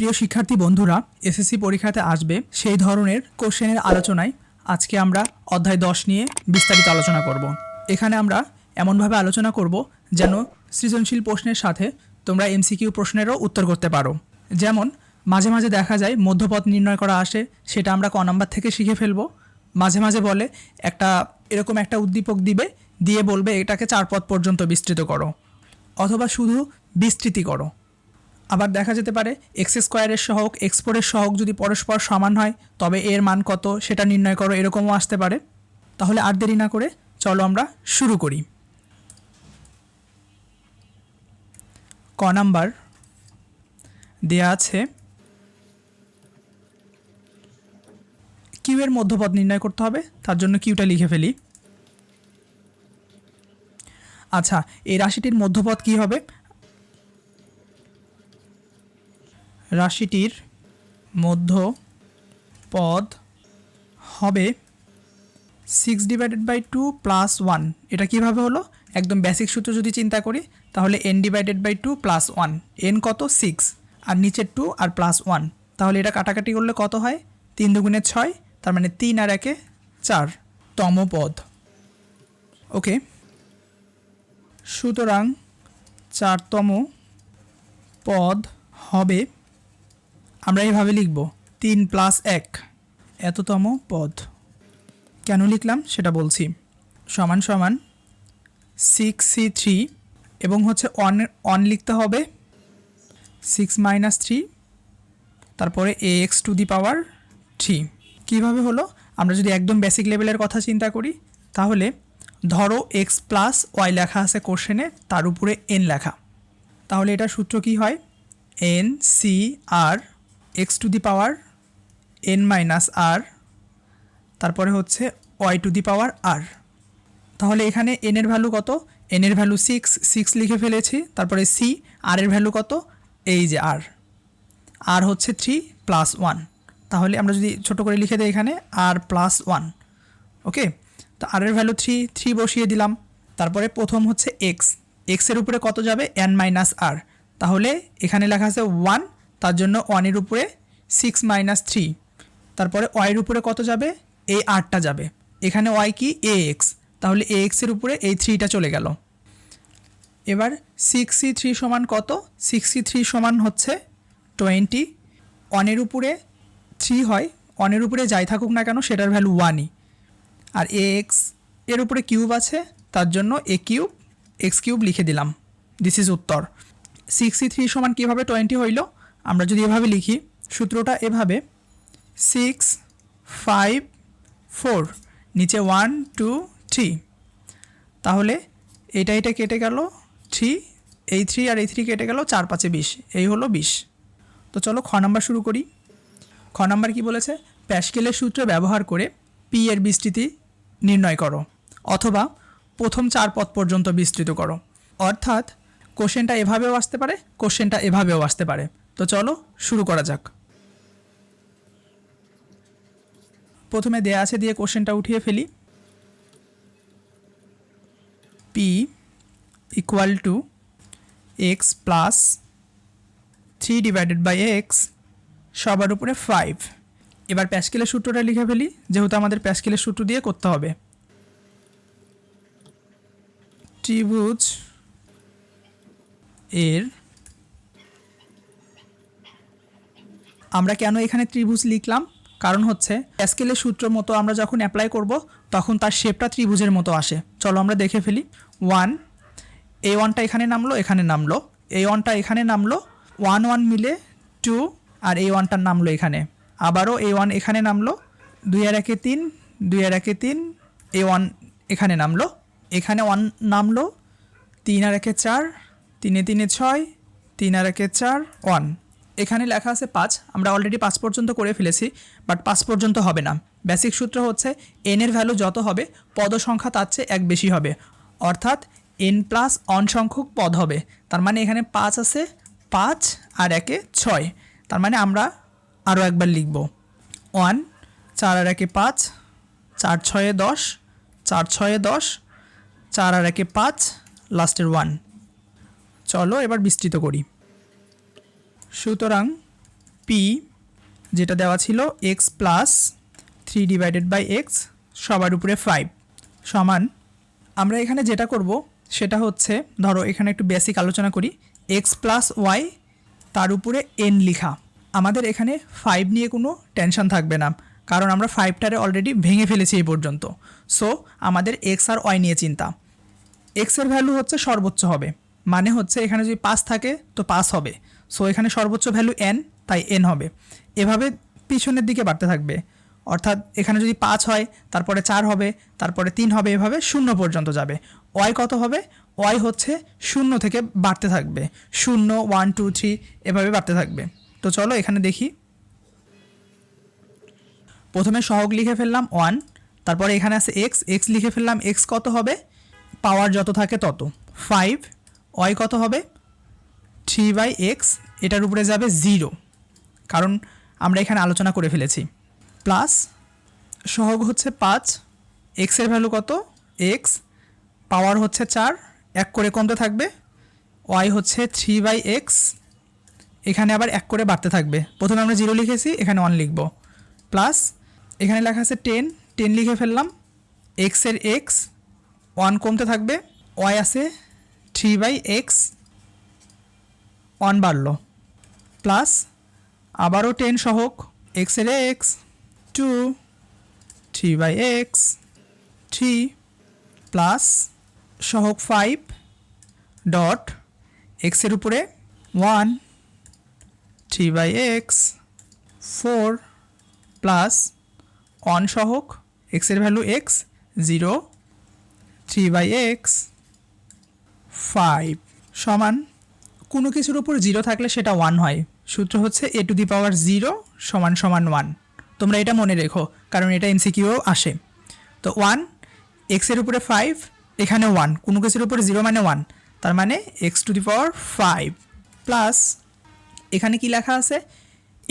প্রিয় শিক্ষার্থী বন্ধুরা, এসএসসি পরীক্ষাতে আসবে সেই ধরনের কোশ্চেনের আলোচনায় আজকে আমরা অধ্যায় দশ নিয়ে বিস্তারিত আলোচনা করব। এখানে আমরা এমনভাবে আলোচনা করব যেন সৃজনশীল প্রশ্নের সাথে তোমরা এমসিকিউ প্রশ্নেরও উত্তর করতে পারো। যেমন, মাঝে মাঝে দেখা যায় মধ্যপথ নির্ণয় করা আসে, সেটা আমরা ক নাম্বার থেকে শিখে ফেলব। মাঝে মাঝে বলে, একটা, এরকম একটা উদ্দীপক দিবে, দিয়ে বলবে এটাকে চার পথ পর্যন্ত বিস্তৃত করো। অথবা শুধু বিস্তৃতি করো। আবার দেখা যেতে পারে এক্স স্কোয়ারের সহক এক্স ফোরের সহক যদি পরস্পর সমান হয়, তবে এর মান কত সেটা নির্ণয় করো, এরকমও আসতে পারে। তাহলে আর দেরি না করে চলো আমরা শুরু করি। ক নাম্বার, দেয়া আছে কিউ এর মধ্যপদ নির্ণয় করতে হবে, তার জন্য কিউটা লিখে ফেলি। আচ্ছা এই রাশিটির মধ্যপদ কি হবে? রাশিটির মধ্য পদ হবে six divided by two plus one এটা কীভাবে হলো? একদম বেসিক সূত্র যদি চিন্তা করি, তাহলে N divided by two plus one N কত? সিক্স আর নিচের টু আর প্লাস ওয়ান তাহলে এটা কাটাকাটি করলে কত হয়? তিন দুগুণে ছয়, তার মানে তিন আর একে চার। তম পদ। ওকে সুতরাং চারতম পদ হবে আমরা এইভাবে লিখব তিন প্লাস এক, এততম পদ। কেন লিখলাম? সেটা বলছি। সমান সমান সিক্স সি থ্রি এবং হচ্ছে অন অন লিখতে হবে সিক্স মাইনাস থ্রি তারপরে A X to the power three কীভাবে হলো? আমরা যদি একদম বেসিক লেভেলের কথা চিন্তা করি, তাহলে ধরো এক্স প্লাস ওয়াই লেখা আছে কোশ্চেনে তার উপরে এন লেখা। তাহলে এটা সূত্র কি হয়? N C R X to the power, N minus R, তারপরে হচ্ছে ওয়াই টু দি পাওয়ার আর। তাহলে এখানে এন এর ভ্যালু কত? এন এর ভ্যালু সিক্স সিক্স লিখে ফেলেছি, তারপরে সি, আর এর ভ্যালু কত? এই যে আর। আর হচ্ছে থ্রি প্লাস ওয়ান। তাহলে আমরা যদি ছোট করে লিখে দিই এখানে, আর প্লাস ওয়ান। ওকে? তো আর এর ভ্যালু থ্রি থ্রি বসিয়ে দিলাম। তারপরে প্রথম হচ্ছে এক্স। এক্সের উপরে কত যাবে? N minus R. তাহলে এখানে লেখা আছে ওয়ান তার জন্য ওয়ানের উপরে সিক্স মাইনাস থ্রি তারপরে ওয়াইয়ের উপরে কত যাবে? এই আটটা যাবে। এখানে ওয়াই কি? এ এক্স তাহলে এ এক্সের উপরে এই থ্রিটা চলে গেল। এবার সিক্স সি থ্রি সমান কত? সিক্স সি থ্রি সমান হচ্ছে টোয়েন্টি ওয়ানের উপরে থ্রি হয়। ওয়ানের উপরে যাই থাকুক না কেন, সেটার ভ্যালু ওয়ানই আর এ এক্সের উপরে কিউব আছে। তার জন্য এ কিউব এক্স কিউব লিখে দিলাম। দিস ইজ উত্তর। সিক্সটি থ্রি সমান কীভাবে টোয়েন্টি হইল? আমরা যদি এভাবে লিখি, সূত্রটা এভাবে সিক্স ফাইভ ফোর নিচে ওয়ান টু থ্রি তাহলে এটা এটা কেটে গেল থ্রি এই থ্রি আর এই থ্রি কেটে গেল চার পাঁচে বিশ, এই হলো বিশ। তো চলো খ নাম্বার শুরু করি। খ নাম্বার কি বলেছে? প্যাসকেলের সূত্র ব্যবহার করে পি এর বিস্তৃতি নির্ণয় করো, অথবা প্রথম চার পথ পর্যন্ত বিস্তৃত করো। অর্থাৎ কোশ্চেনটা এভাবেও আসতে পারে, কোশ্চেনটা এভাবেও আসতে পারে। তো চলো, শুরু করা যাক। প্রথমে দেয়া আছে দিয়ে কোশ্চেনটা উঠিয়ে ফেলি। P equal to X plus three divided by X সবার উপরে ফাইভ এবার প্যাসকেলের সূত্রটা লিখে ফেলি, যেহেতু আমাদের প্যাসকেলের সূত্র দিয়ে করতে হবে। ত্রিভুজ এর আমরা কেন এখানে ত্রিভুজ লিখলাম? কারণ হচ্ছে প্যাসকেলের সূত্র মতো আমরা যখন অ্যাপ্লাই করব, তখন তার শেপটা ত্রিভুজের মতো আসে। চলো আমরা দেখে ফেলি। ওয়ান এ ওয়ানটা এখানে নামলো এখানে নামলো। এ ওয়ানটা এখানে নামলো ওয়ান ওয়ান মিলে টু আর এ ওয়ানটার নামলো এখানে। আবারও এ ওয়ান এখানে নামলো, দুই আর একে তিন, দুই আর একে তিন এ ওয়ান এখানে নামলো। এখানে ওয়ান নামলো, তিন আর একে চার, তিনে তিনে ছয়, তিন আর একে চার ওয়ান এখানে লেখা আছে পাঁচ, আমরা অলরেডি পাঁচ পর্যন্ত করে ফেলেছি বাট পাঁচ পর্যন্ত হবে না। বেসিক সূত্র হচ্ছে এন এর ভ্যালু যত হবে পদ সংখ্যা তার চেয়ে এক বেশি হবে। অর্থাৎ এন প্লাস অন সংখ্যক পদ হবে। তার মানে এখানে পাঁচ আছে, পাঁচ আর একে ছয়। তার মানে আমরা আরও একবার লিখব। ওয়ান, চার আর একে পাঁচ, চার ছয়ে দশ, চার ছয়ে দশ, চার আর একে পাঁচ লাস্টের ওয়ান চলো এবার বিস্তৃত করি। সুতরাং পি যেটা দেওয়া ছিল x plus three divided by x সবার উপরে ফাইভ সমান, আমরা এখানে যেটা করব সেটা হচ্ছে, ধরো এখানে একটু বেসিক আলোচনা করি এক্স প্লাস ওয়াই তার উপরে এন লিখা। আমাদের এখানে ফাইভ নিয়ে কোনো টেনশন থাকবে না, কারণ আমরা ফাইভটারে অলরেডি ভেঙে ফেলেছি এই পর্যন্ত। সো আমাদের এক্স আর ওয়াই নিয়ে চিন্তা। এক্সের ভ্যালু হচ্ছে সর্বোচ্চ হবে মানে হচ্ছে এখানে যদি পাস থাকে তো পাস হবে। সো এখানে সর্বোচ্চ ভ্যালু এন তাই এন হবে। এভাবে পিছনের দিকে বাড়তে থাকবে। অর্থাৎ এখানে যদি পাঁচ হয়, তারপরে চার হবে, তারপরে তিন হবে, এভাবে শূন্য পর্যন্ত যাবে। ওয়াই কত হবে? ওয়াই হচ্ছে শূন্য থেকে বাড়তে থাকবে। শূন্য ওয়ান টু থ্রি এভাবে বাড়তে থাকবে। তো চলো এখানে দেখি। প্রথমে সহগ লিখে ফেললাম ওয়ান তারপরে এখানে আছে এক্স এক্স লিখে ফেললাম এক্স কত হবে? পাওয়ার যত থাকে তত। ফাইভ ওয়াই কত হবে? থ্রি বাই এক্স এটার উপরে যাবে জিরো কারণ আমরা এখানে আলোচনা করে ফেলেছি। প্লাস সহগ হচ্ছে পাঁচ এক্সের ভ্যালু কত? এক্স পাওয়ার হচ্ছে চার, এক করে কমতে থাকবে। ওয়াই হচ্ছে থ্রি বাই এক্স এখানে আবার এক করে বাড়তে থাকবে। প্রথমে আমরা জিরো লিখেছি, এখানে ওয়ান লিখব। প্লাস এখানে লেখা আছে টেন টেন লিখে ফেললাম। এক্সের এক্স ওয়ান কমতে থাকবে। ওয়াই আছে থ্রি বাই এক্স ওয়ান বাড়লো। প্লাস আবারও টেন সহক এক্সের x two three by x three plus সহক five dot এক্সের উপরে one three by x four plus one সহক এক্সের value x zero three by x five সমান কোনো কিছুর উপর জিরো থাকলে সেটা ওয়ান হয়। সূত্র হচ্ছে a to the power zero সমান সমান ওয়ান তোমরা এটা মনে রেখো, কারণ এটা এমসিকিউও আসে। তো ওয়ান এক্সের উপরে ফাইভ এখানে ওয়ান কোনো কিছুর উপরে জিরো মানে ওয়ান তার মানে x to the power five plus এখানে কি লেখা আছে?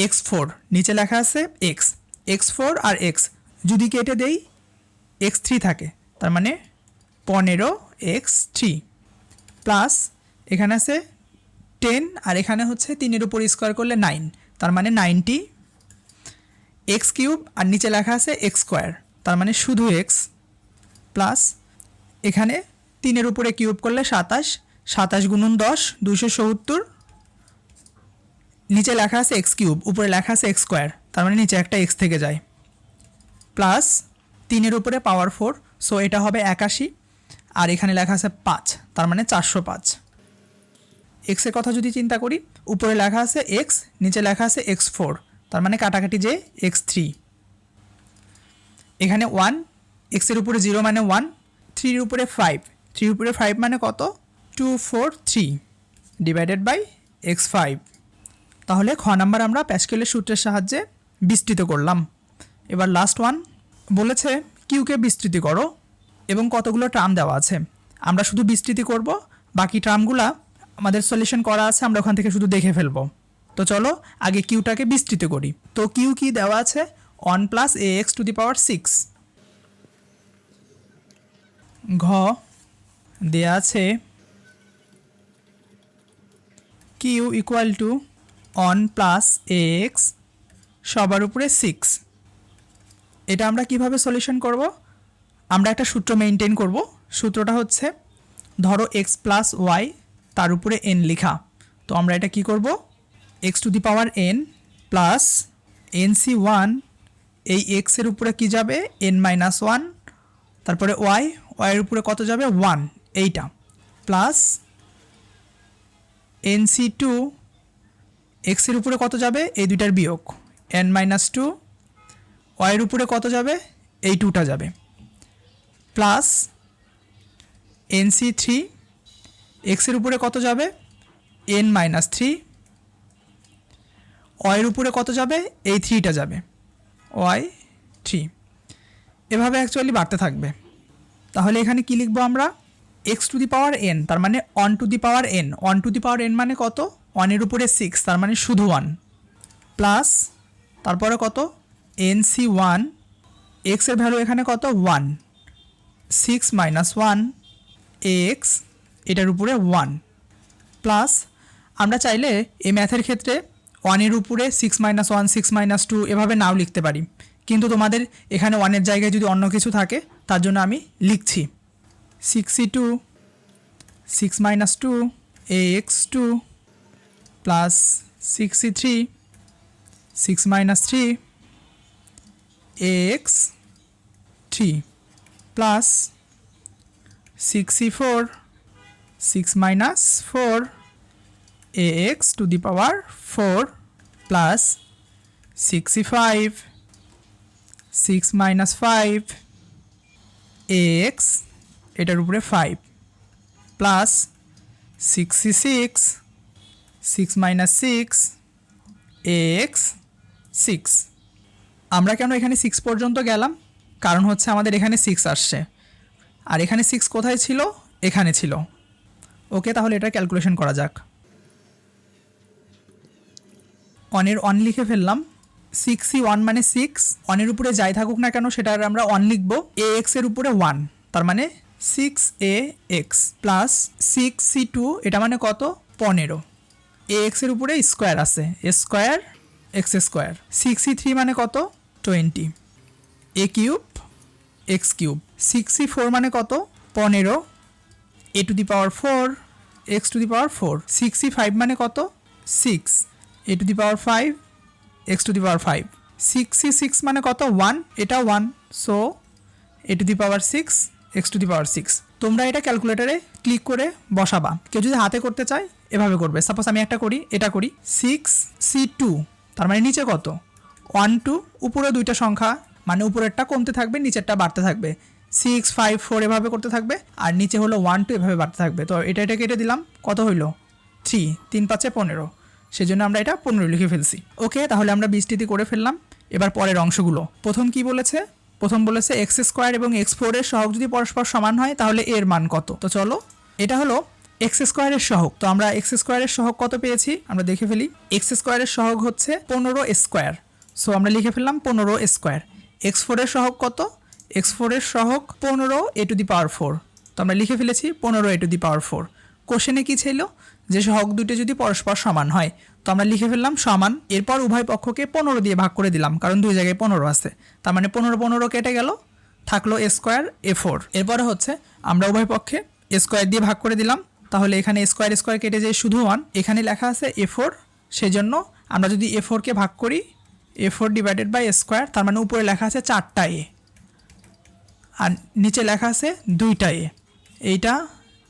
এক্স ফোর নিচে লেখা আছে এক্স এক্স ফোর আর এক্স যদি কেটে দেই এক্স থ্রি থাকে। তার মানে পনেরো এক্স থ্রি প্লাস এখানে আছে টেন আর এখানে হচ্ছে তিনের উপর স্কোয়ার করলে নাইন তার মানে নাইনটি এক্স কিউব আর নিচে লেখা আছে এক্স স্কোয়ার তার মানে শুধু এক্স প্লাস এখানে তিনের উপরে কিউব করলে সাতাশ সাতাশ গুণন দশ দুশো সত্তর। নিচে লেখা আছে এক্স কিউব উপরে লেখা আছে এক্স স্কোয়ার তার মানে নিচে একটা এক্স থেকে যায়। প্লাস তিনের উপরে পাওয়ার ফোর সো এটা হবে একাশি, আর এখানে লেখা আছে পাঁচ, তার মানে চারশো পাঁচ। এক্সের কথা যদি চিন্তা করি, উপরে লেখা আছে এক্স নিচে লেখা আছে এক্স ফোর তার মানে কাটাকাটি যে এক্স থ্রি এখানে ওয়ান এক্সের উপরে জিরো মানে ওয়ান থ্রির উপরে ফাইভ থ্রির উপরে ফাইভ মানে কত? Two four three divided by x five তাহলে খ নাম্বার আমরা প্যাসকেলের সূত্রের সাহায্যে বিস্তৃত করলাম। এবার লাস্ট ওয়ান বলেছে কিউকে বিস্তৃতি করো, এবং কতগুলো টার্ম দেওয়া আছে। আমরা শুধু বিস্তৃতি করব, বাকি টার্মগুলা আমাদের সলিউশন করা আছে, আমরা ওখান থেকে শুধু দেখে ফেলব। তো চলো, আগে কিউটাকে বিস্তৃত করি। তো কিউ কি দেওয়া আছে? One plus a x to the power six ঘ দেয়া আছে q equal to one plus a x সবার উপরে সিক্স এটা আমরা কীভাবে সলিউশন করব? আমরা একটা সূত্র মেনটেন করব। সূত্রটা হচ্ছে, ধরো এক্স প্লাস ওয়াই তার উপরে এন লেখা। তো আমরা এটা কি করব? X to the power n plus n C one এই এক্সের উপরে কি যাবে? এন মাইনাস ওয়ান তারপরে ওয়াই ওয়াইয়ের উপরে কত যাবে? ওয়ান এইটা। প্লাস এন সি টু এক্সের উপরে কত যাবে? এই দুইটার বিয়োগ। এন মাইনাস টু ওয়াইয়ের উপরে কত যাবে? এই টুটা যাবে। প্লাস এন সি থ্রি এক্সের উপরে কত যাবে? এন মাইনাস থ্রি ওয়াইয়ের উপরে কত যাবে? এই থ্রিটা যাবে। ওয়াই থ্রি এভাবে অ্যাকচুয়ালি বাড়তে থাকবে। তাহলে এখানে কি লিখব আমরা? X to the power n তার মানে on to the power n on to the power n মানে কত? ওয়ানের উপরে সিক্স তার মানে শুধু ওয়ান প্লাস তারপরে কত? এন সি ওয়ান এক্সের ভ্যালু এখানে কত? One six minus one x এটার উপরে ওয়ান প্লাস আমরা চাইলে এই ম্যাথের ক্ষেত্রে ওয়ানের উপরে six minus one six minus two এভাবে নাও লিখতে পারি। কিন্তু তোমাদের এখানে ওয়ানের জায়গায় যদি অন্য কিছু থাকে, তার জন্য আমি লিখছি। Six C two six minus two a x two plus six C three six minus three a x three plus six C four six minus four a x to the power four plus six C five six minus five x এটার উপরে five plus sixty six six minus six x six আমরা কেন এখানে six পর্যন্ত গেলাম? কারণ হচ্ছে আমাদের এখানে সিক্স আসছে। আর এখানে সিক্স কোথায় ছিল? এখানে ছিল। ওকে তাহলে এটা ক্যালকুলেশন করা যাক। অনের অন লিখে ফেললাম। সিক্স সি ওয়ান মানে সিক্স অনের উপরে যাই থাকুক না কেন সেটার আমরা অন লিখব। এ এক্সের উপরে ওয়ান তার মানে six a x plus six C two এটা মানে কত? পনেরো। এ এক্সের উপরে স্কোয়ার আছে। Square x square six C three মানে কত? Twenty a cube x cube six C four মানে কত? পনেরো। A to the power four x to the power four six C five মানে কত? Six a to the power five x to the power five six C six মানে কত? One এটা one so a to the power six x to the power six তোমরা এটা ক্যালকুলেটারে click করে বসাবা। কেউ যদি হাতে করতে চায়, এভাবে করবে। সাপোজ আমি একটা করি, এটা করি। সিক্স সি টু তার মানে নিচে কত? ওয়ান টু উপরে দুইটা সংখ্যা। মানে উপরেরটা কমতে থাকবে, নিচেরটা বাড়তে থাকবে। সিক্স ফাইভ ফোর এভাবে করতে থাকবে, আর নিচে হলো ওয়ান টু এভাবে বাড়তে থাকবে। তো এটা এটা কেটে দিলাম, কত হইল? থ্রি তিন পাঁচে পনেরো। সেজন্য আমরা এটা পনেরো লিখে ফেলছি। ওকে, তাহলে আমরা বৃষ্টিতে করে ফেললাম। এবার পরের অংশগুলো। প্রথম কি বলেছে? প্রথম বলেছে এক্স স্কোয়ার এবং এক্স ফোরের সহগ যদি পরস্পর সমান হয়, তাহলে এর মান কত? তো চলো, এটা হলো এক্স স্কোয়ারের সহগ। তো আমরা এক্স স্কোয়ারের সহগ কত পেয়েছি? আমরা দেখে ফেলি। এক্স স্কোয়ারের সহগ হচ্ছে পনেরো স্কোয়ার সো আমরা লিখে ফেললাম পনেরো স্কোয়ার এক্স ফোরের সহগ কত? এক্স ফোরের সহগ পনেরো a to the power four তো আমরা লিখে ফেলেছি পনেরো a to the power four কোশ্চেনে কি ছিল? যে সহগ দুটো যদি পরস্পর সমান হয়, তো আমরা লিখে ফেললাম সমান। এরপর উভয় পক্ষকে পনেরো দিয়ে ভাগ করে দিলাম, কারণ দুই জায়গায় পনেরো আছে। তার মানে পনেরো পনেরো কেটে গেল, থাকল এ স্কোয়ার এ ফোর এরপরে হচ্ছে আমরা উভয় পক্ষে এ স্কোয়ার দিয়ে ভাগ করে দিলাম, তাহলে এখানে স্কোয়ার স্কোয়ার কেটে যায় শুধু ওয়ান এখানে লেখা আছে এ ফোর সেজন্য আমরা যদি এ ফোরকে ভাগ করি a four divided by square তার মানে উপরে লেখা আছে চারটা এ আর নিচে লেখা আছে দুইটা এ। এইটা,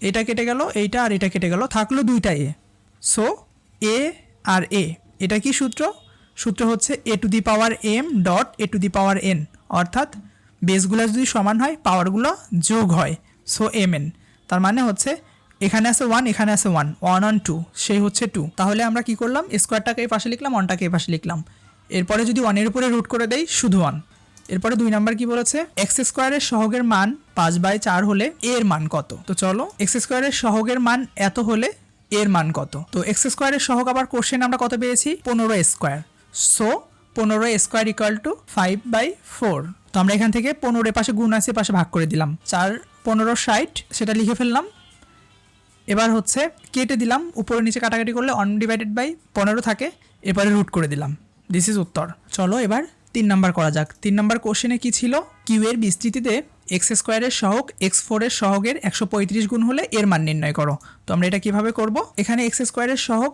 এটা কেটে গেল, এইটা আর এটা কেটে গেল, থাকল দুইটা এ। সো এ আর এ, এটা কি সূত্র? সূত্র হচ্ছে a to the power m dot a to the power n, অর্থাৎ বেসগুলো যদি সমান হয়, পাওয়ারগুলো যোগ হয় সো এম এন তার মানে হচ্ছে এখানে আছে ওয়ান এখানে আছে ওয়ান ওয়ান অন টু সেই হচ্ছে টু তাহলে আমরা কি করলাম? স্কোয়ারটাকে এই পাশে লিখলাম ওয়ানটাকে এই পাশে লিখলাম। এরপরে যদি ওয়ানের উপরে রুট করে দেই, শুধু ওয়ান এরপরে দুই নাম্বার কি বলেছে? এক্স স্কোয়ারের সহগের মান পাঁচ বাই চার হলে এর মান কত? তো চলো এক্স স্কোয়ারের সহগের মান এত হলে এর মান কত? তো এক্স স্কোয়ারের সহগ আবার কোশ্চেন আমরা কত পেয়েছি? পনেরো স্কোয়ার সো পনেরো square equal to five by four তো আমরা এখান থেকে পনেরো পাশে গুণ আছে, পাশে ভাগ করে দিলাম। চার, পনেরো ষাট, সেটা লিখে ফেললাম। এবার হচ্ছে কেটে দিলাম, উপরে নিচে কাটাকাটি করলে অন ডিভাইডেড বাই পনেরো থাকে, এবারে রুট করে দিলাম। দিস ইজ উত্তর। চলো এবার তিন নাম্বার করা যাক। তিন নাম্বার কোশ্চেনে কি ছিল? কিউ এর বিস্তৃতিতে এক্স স্কোয়ারের সহগ এক্স ফোরের সহগের একশো পঁয়ত্রিশ গুণ হলে এর মান নির্ণয় করো। তো আমরা এটা কীভাবে করব? এখানে এক্স স্কোয়ারের সহগ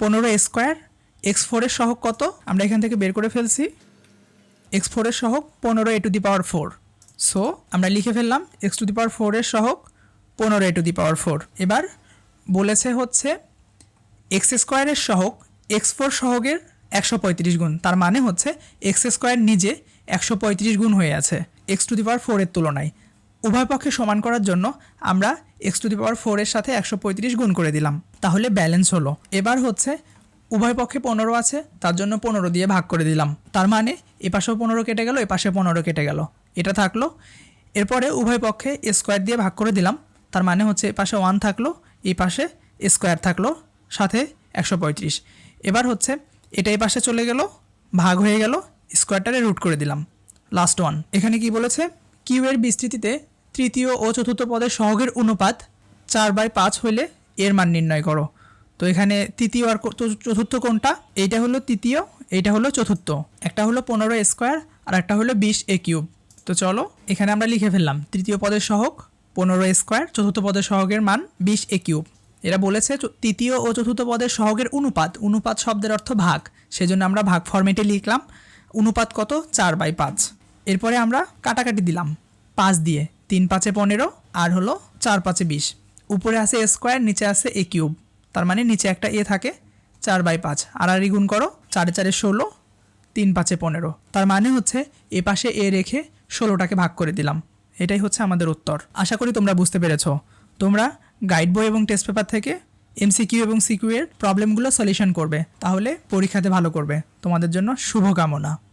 পনেরো স্কোয়ার এক্স ফোরের সহগ কত? আমরা এখান থেকে বের করে ফেলছি। এক্স ফোরের সহগ পনেরো a to the power four so আমরা লিখে ফেললাম এক্স টু দি পাওয়ার ফোরের সহগ পনেরো a to the power four এবার বলেছে হচ্ছে এক্স স্কোয়ারের সহগ এক্স ফোর সহগের একশো পঁয়ত্রিশ গুণ। তার মানে হচ্ছে এক্স স্কোয়ার নিজে একশো পঁয়ত্রিশ গুণ হয়ে আছে এক্স টু দি পাওয়ার ফোরের তুলনায়। উভয় পক্ষে সমান করার জন্য আমরা এক্স টু দি পাওয়ার ফোরের সাথে একশো পঁয়ত্রিশ গুণ করে দিলাম। তাহলে ব্যালেন্স হলো। এবার হচ্ছে উভয় পক্ষে পনেরো আছে, তার জন্য পনেরো দিয়ে ভাগ করে দিলাম। তার মানে এ পাশেও পনেরো কেটে গেল এপাশে পাশে পনেরো কেটে গেল। এটা থাকল। এরপরে উভয় পক্ষে স্কোয়ার দিয়ে ভাগ করে দিলাম। তার মানে হচ্ছে এপাশে পাশে ওয়ান থাকল এই পাশে স্কোয়ার থাকল, সাথে একশো পঁয়ত্রিশ। এবার হচ্ছে এটা এই পাশে চলে গেল, ভাগ হয়ে গেল স্কোয়ারটারে রুট করে দিলাম। লাস্ট ওয়ান এখানে কি বলেছে? কিউ এর বিস্তৃতিতে তৃতীয় ও চতুর্থ পদের সহগের অনুপাত চার বাই পাঁচ হলে এর মান নির্ণয় করো। তো এখানে তৃতীয় আর চতুর্থ কোনটা? এইটা হলো তৃতীয়, এইটা হলো চতুর্থ। একটা হলো পনেরো স্কোয়ার আর একটা হলো বিশ এ কিউব তো চলো, এখানে আমরা লিখে ফেললাম, তৃতীয় পদের সহগ পনেরো স্কোয়ার চতুর্থ পদের সহগের মান বিশ এ কিউব এরা বলেছে তৃতীয় ও চতুর্থ পদের সহগের অনুপাত অনুপাত শব্দের অর্থ ভাগ। সেজন্য আমরা ভাগ ফরম্যাটে লিখলাম, অনুপাত কত? চার বাই পাঁচ। এরপরে আমরা কাটাকাটি দিলাম, পাঁচ দিয়ে। তিন পাঁচে পনেরো, আর হলো চার পাঁচে বিশ। উপরে আছে এ স্কোয়ার নিচে আছে এ কিউব তার মানে নিচে একটা এ থাকে, চার বাই পাঁচ। আর গুণ করো, চারে চারে ষোলো, তিন পাঁচে পনেরো। তার মানে হচ্ছে এ পাশে এ রেখে ষোলোটাকে ভাগ করে দিলাম। এটাই হচ্ছে আমাদের উত্তর। আশা করি তোমরা বুঝতে পেরেছ। তোমরা গাইড বই এবং টেস্ট পেপার থেকে এমসিকিউ এবং সিকিউ এর প্রবলেমগুলো সলিউশন করবে। তাহলে পরীক্ষাতে ভালো করবে। তোমাদের জন্য শুভকামনা।